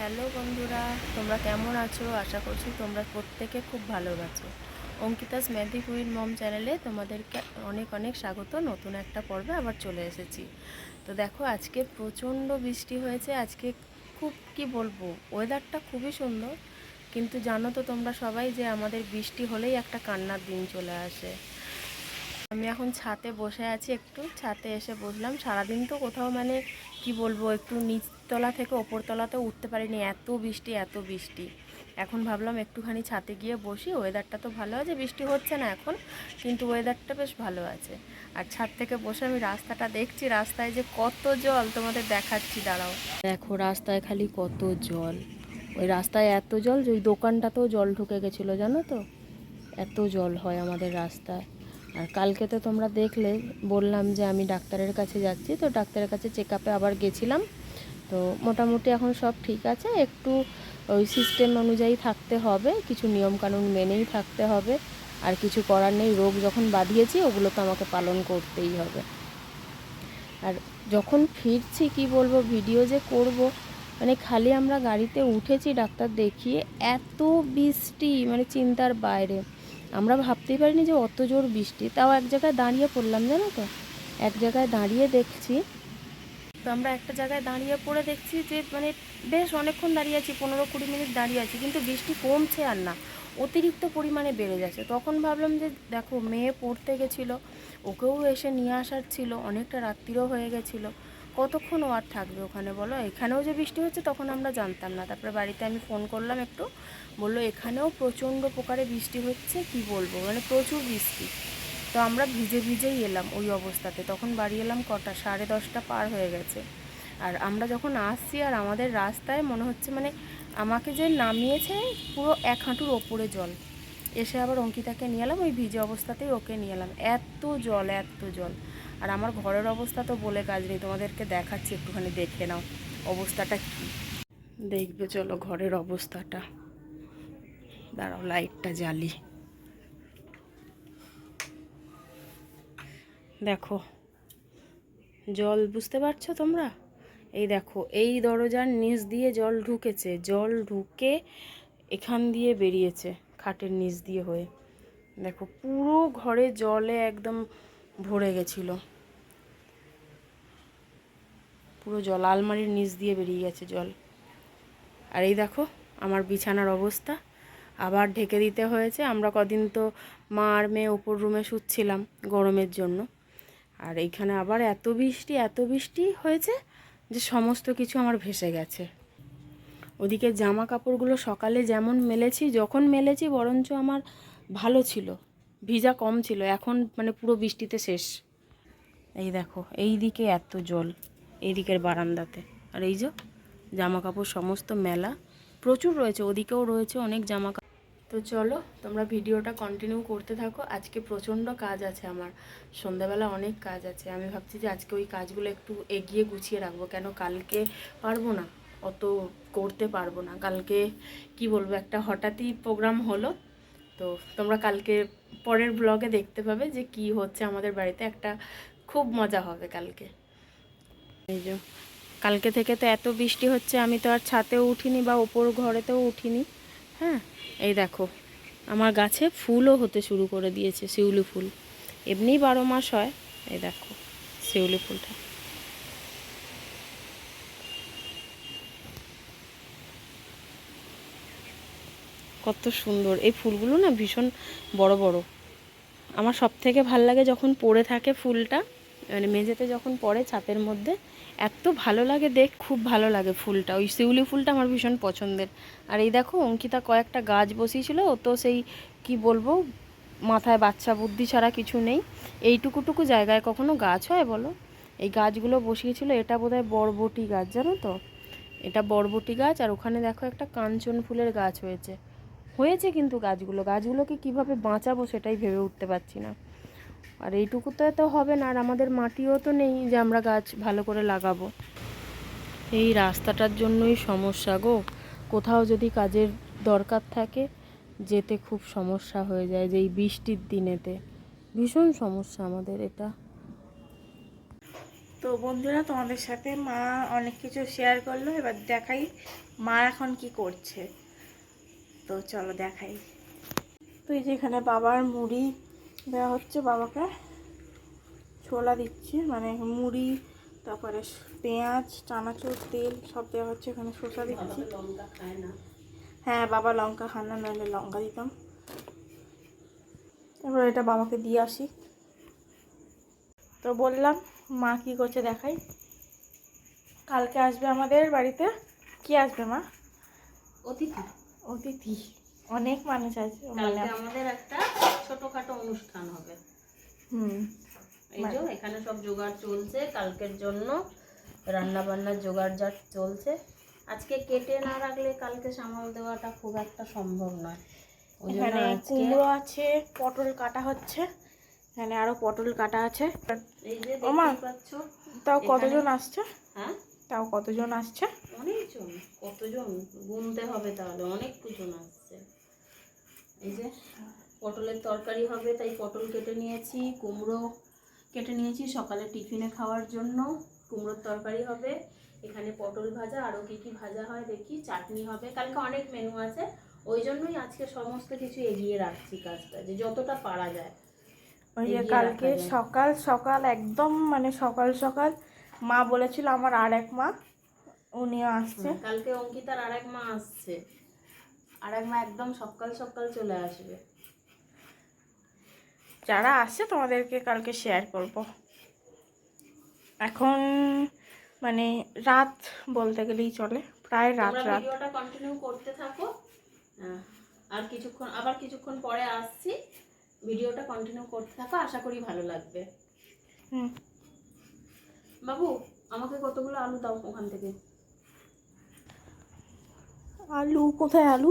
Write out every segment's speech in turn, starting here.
Hello বন্ধুরা, তোমরা কেমন আছো? আশা করছি তোমরা প্রত্যেকে খুব ভালো আছো। অঙ্কিতাস ম্যাথিক উইন মম চ্যানেলে তোমাদেরকে অনেক অনেক স্বাগত। নতুন একটা পর্বে আবার চলে এসেছি। তো দেখো, আজকে প্রচণ্ড বৃষ্টি হয়েছে। আজকে খুব, কি বলব ওয়েদারটা খুবই সুন্দর। কিন্তু জানো তো তোমরা সবাই যে আমাদের বৃষ্টি হলেই একটা কান্নার দিন চলে আসে। আমি এখন ছাতে বসে আছি একটু। ছাতে এসে বসলাম সারাদিন তো কোথাও মানে কি বলব, একটু নিচতলা থেকে ওপরতলাতে উঠতে পারিনি, এত বৃষ্টি এত বৃষ্টি। এখন ভাবলাম একটুখানি ছাতে গিয়ে বসি ওয়েদারটা তো ভালো আছে, বৃষ্টি হচ্ছে না এখন, কিন্তু ওয়েদারটা বেশ ভালো আছে। আর ছাদ থেকে বসে আমি রাস্তাটা দেখছি, রাস্তায় যে কত জল, তোমাদের দেখাচ্ছি, দাঁড়াও। দেখো রাস্তায় খালি কত জল। ওই রাস্তায় এত জল যে ওই দোকানটাতেও জল ঢুকে গেছিল, জানো তো? এত জল হয় আমাদের রাস্তায়। আর কালকে তো তোমরা দেখলে, বললাম যে আমি ডাক্তারের কাছে যাচ্ছি, তো ডাক্তারের কাছে চেক আপে আবার গেছিলাম। তো মোটামুটি এখন সব ঠিক আছে, একটু ওই সিস্টেম অনুযায়ী থাকতে হবে, কিছু নিয়মকানুন মেনেই থাকতে হবে, আর কিছু করার নেই, রোগ যখন বাঁধিয়েছি, ওগুলো তো আমাকে পালন করতেই হবে। আর যখন ফিরছি, কি বলব ভিডিও যে করব মানে খালি আমরা গাড়িতে উঠেছি, ডাক্তার দেখিয়ে, এত বৃষ্টি মানে চিন্তার বাইরে। আমরা ভাবতেই পারিনি যে অত জোর বৃষ্টি। তাও এক জায়গায় দাঁড়িয়ে পড়লাম, জানো তো? এক জায়গায় দাঁড়িয়ে দেখছি। তো আমরা একটা জায়গায় দাঁড়িয়ে পড়ে দেখছি যে মানে বেশ অনেকক্ষণ দাঁড়িয়ে আছি, পনেরো কুড়ি মিনিট দাঁড়িয়ে আছি, কিন্তু বৃষ্টি কমছে আর না। অতিরিক্ত পরিমাণে বেড়ে যাচ্ছে। তখন ভাবলাম যে, দেখো, মেয়ে পড়তে গেছিল, ওকেও এসে নিয়ে আসার ছিল, অনেকটা রাত্রিরও হয়ে গেছিল। কতক্ষণ ওয়ার থাকবে ওখানে বলো? এখানেও যে বৃষ্টি হচ্ছে তখন আমরা জানতাম না। তারপরে বাড়িতে আমি ফোন করলাম একটু। বলল, এখানেও প্রচণ্ড প্রকারে বৃষ্টি হচ্ছে, কি বলব? মানে প্রচুর বৃষ্টি। তো আমরা ভিজে ভিজেই এলাম ওই অবস্থাতে। তখন বাড়ি এলাম কটা, সাড়ে দশটা পার হয়ে গেছে। আর আমরা যখন আসছি আর আমাদের রাস্তায় মনে হচ্ছে মানে আমাকে যে নামিয়েছে পুরো এক হাঁটুর ওপরে জল। এসে আবার অঙ্কিতাকে নিয়ে এলাম, ওই ভিজে অবস্থাতেই ওকে নিয়ে এলাম। এত জল এত জল। আর আমার ঘরের অবস্থা তো বলে কাজ নেই, তোমাদেরকে দেখাচ্ছি, একটুখানি দেখে নাও অবস্থাটা কি। দেখবে চলো ঘরের অবস্থাটা। দাঁড়াও, লাইটটা জ্বালি। দেখো, জল বুঝতে পারছ তোমরা? এই দেখো, এই দরজার নিচ দিয়ে জল ঢুকেছে, জল ঢুকে এখান দিয়ে বেরিয়েছে, খাটের নিচ দিয়ে হয়ে। দেখো, পুরো ঘরে জলে একদম ভরে গেছিল। পুরো জল, আলমারির নিচ দিয়ে বেরিয়ে গেছে জল। আর এই দেখো, আমার বিছানার অবস্থা। আবার ঢেকে দিতে হয়েছে। আমরা কদিন তো মা আর মেয়ে ওপর রুমে শুচ্ছিলাম গরমের জন্য। আর এইখানে আবার এত বৃষ্টি এত বৃষ্টি হয়েছে যে সমস্ত কিছু আমার ভেসে গেছে। ওদিকে জামা কাপড়গুলো সকালে যেমন মেলেছি, যখন মেলেছি, বরঞ্চ আমার ভালো ছিল। ভিজা কম ছিল, এখন মানে পুরো বৃষ্টিতে শেষ। এই দেখো, এই দিকে এত জল, এই দিকের বারান্দাতে। আর এই যে জামা কাপড় সমস্ত মেলা, প্রচুর রয়েছে, ওদিকেও রয়েছে অনেক জামা কাপড় তো চলো, তোমরা ভিডিওটা কন্টিনিউ করতে থাকো। আজকে প্রচণ্ড কাজ আছে আমার, সন্ধ্যাবেলা অনেক কাজ আছে। আমি ভাবছি যে আজকে ওই কাজগুলো একটু এগিয়ে গুছিয়ে রাখব, কেন কালকে পারব না? অত করতে পারব না। কালকে, কি বলব, একটা হঠাৎই প্রোগ্রাম হলো। তো তোমরা কালকে পরের ব্লগে দেখতে পাবে যে কি হচ্ছে আমাদের বাড়িতে। একটা খুব মজা হবে কালকে। এই যে, কালকে থেকে তো এত বৃষ্টি হচ্ছে, আমি তো আর ছাতেও উঠিনি বা ওপর ঘরেতেও উঠিনি। হ্যাঁ এই দেখো, আমার গাছে ফুলও হতে শুরু করে দিয়েছে, শিউলি ফুল। এমনিই বারো মাস হয়, এই দেখো, শিউলি ফুলটা। কত সুন্দর। এই ফুলগুলো না ভীষণ বড় বড়। আমার সব থেকে ভালো লাগে যখন পড়ে থাকে ফুলটা মানে মেঝেতে যখন পড়ে ছাতের মধ্যে, এত ভালো লাগে দেখ, খুব ভালো লাগে ফুলটা। ওই শিউলি ফুলটা আমার ভীষণ পছন্দের। আর এই দেখো, অঙ্কিতা কয়েকটা গাছ বসিয়েছিল তো সেই, কি বলব, মাথায় বাচ্চা বুদ্ধি ছাড়া কিছু নেই। এইটুকুটুকু জায়গায় কখনো গাছ হয় বলো? এই গাছগুলো বসিয়েছিল, এটা বোধহয় বরবটি গাছ, জানো তো? এটা বরবটি গাছ, আর ওখানে দেখো একটা কাঞ্চন ফুলের গাছ হয়েছে। হয়েছে কিন্তু গাছগুলো। গাছগুলোকে কীভাবে বাঁচাবো সেটাই ভেবে উঠতে পারছি না। আর এইটুকুতে তো হবে না, আর আমাদের মাটিও তো নেই যে আমরা গাছ ভালো করে লাগাবো। এই রাস্তাটার জন্যই সমস্যা গো। কোথাও যদি কাজের দরকার থাকে, যেতে খুব সমস্যা হয়ে যায় যে এই বৃষ্টির দিনেতে। ভীষণ সমস্যা আমাদের এটা। তো বন্ধুরা, তোমাদের সাথে মা অনেক কিছু শেয়ার করল। এবার দেখাই মা এখন কি করছে। তো চলো দেখাই। তো এই যে এখানে বাবার মুড়ি দেওয়া হচ্ছে, বাবাকে ছোলা দিচ্ছি মানে মুড়ি, তারপরে পেঁয়াজ, চানাচুর, তেল সব দেওয়া হচ্ছে, এখানে শসা দিচ্ছি। হ্যাঁ বাবা লঙ্কা খান না, নইলে লঙ্কা দিতাম। এবার এটা বাবাকে দিয়ে আসি। তো বললাম, মা কি করছে দেখাই। কালকে আসবে আমাদের বাড়িতে? কি আসবে মা? অতিথি। অতিথি অনেক মানুষ আছে মানে আমাদের একটা ছোটখাটো অনুষ্ঠান হবে। হুম। এই যে এখানে সব জোগাড় চলছে কালকের জন্য রান্না বান্নার জোগাড় জাট চলছে। আজকে কেটে না রাখলে কালকে সামাল দেওয়াটা খুব একটা সম্ভব নয়। এখানে কুমড়ো আছে পটল কাটা হচ্ছে। এখানে আরও পটল কাটা আছে। এই যে ওমা। পাচ্ছ তাও কতজন আসছে? হ্যাঁ? তাও কতজন আসছে? অনেকজন কতজন? গুনতে হবে তাহলে অনেক জন আসছে। এই যে পটলের তরকারি হবে তাই পটল কেটে নিয়েছি কুমড়ো কেটে নিয়েছি সকালে টিফিনে খাওয়ার জন্য কুমড়োর তরকারি হবে। এখানে পটল ভাজা আরও কী কী ভাজা হয় দেখি চাটনি হবে। কালকে অনেক মেনু আছে ওই জন্যই আজকে সমস্ত কিছু এগিয়ে রাখছি কাজটা যে যতটা পারা যায়। ওই যে কালকে সকাল সকাল একদম মানে সকাল সকাল মা বলেছিল আমার আর এক মা উনিও আসছে। কালকে অঙ্কিতার আরেক মা আসছে। আরেক মা একদম সকাল সকাল চলে আসবে। যারা আসছে তোমাদেরকে কালকে শেয়ার করব। এখন মানে রাত বলতে গেলেই চলে প্রায় রাত রাত। ভিডিওটা কন্টিনিউ করতে থাকো। আহ, আর কিছুক্ষণ আবার কিছুক্ষণ পরে আসছি। ভিডিওটা কন্টিনিউ করতে থাকো আশা করি ভালো লাগবে। হুম। বাবু আমাকে কতগুলো আলু দাও ওখান থেকে? আলু, কোথায় আলু?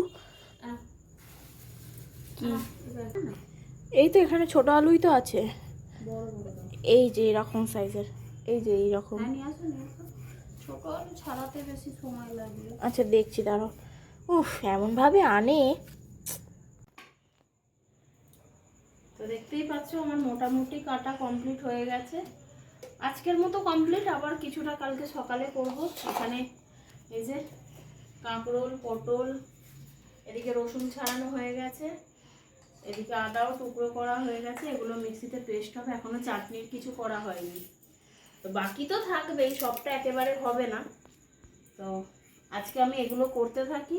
এই তো এখানে ছোট আলুই তো আছে। এই যে এরকম সাইজের এই যে এইরকম। আচ্ছা দেখছি, দাঁড়াও। উফ, এমনভাবে আনে? তো দেখতেই পাচ্ছ, আমার মোটামুটি কাটা কমপ্লিট হয়ে গেছে। আজকের মতো কমপ্লিট আবার কিছুটা কালকে সকালে করব। এখানে এই যে কাঁকরোল, পটল, এদিকে রসুন ছাড়ানো হয়ে গেছে। এদিকে আদাও টুকরো করা হয়ে গেছে। এগুলো মিক্সিতে পেস্ট হবে। এখনও চাটনির কিছু করা হয়নি। তো বাকি তো থাকবেই সবটা একেবারে হবে না। তো আজকে আমি এগুলো করতে থাকি।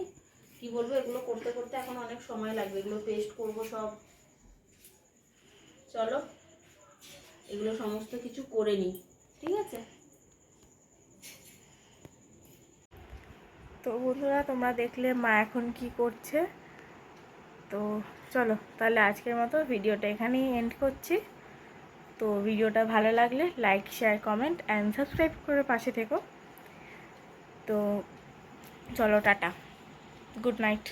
কি বলব, এগুলো করতে করতে এখন অনেক সময় লাগবে। এগুলো পেস্ট করব সব। চলো, এগুলো সমস্ত কিছু করে নিই। ঠিক আছে? তো বন্ধুরা, তোমরা দেখলে মা এখন কি করছে। তো চলো, তাহলে আজকের মতো ভিডিওটা এখানেই এন্ড করছি। তো ভিডিওটা ভালো লাগলে like share comment and subscribe করে পাশে থেকো। তো চলো, টাটা। Good night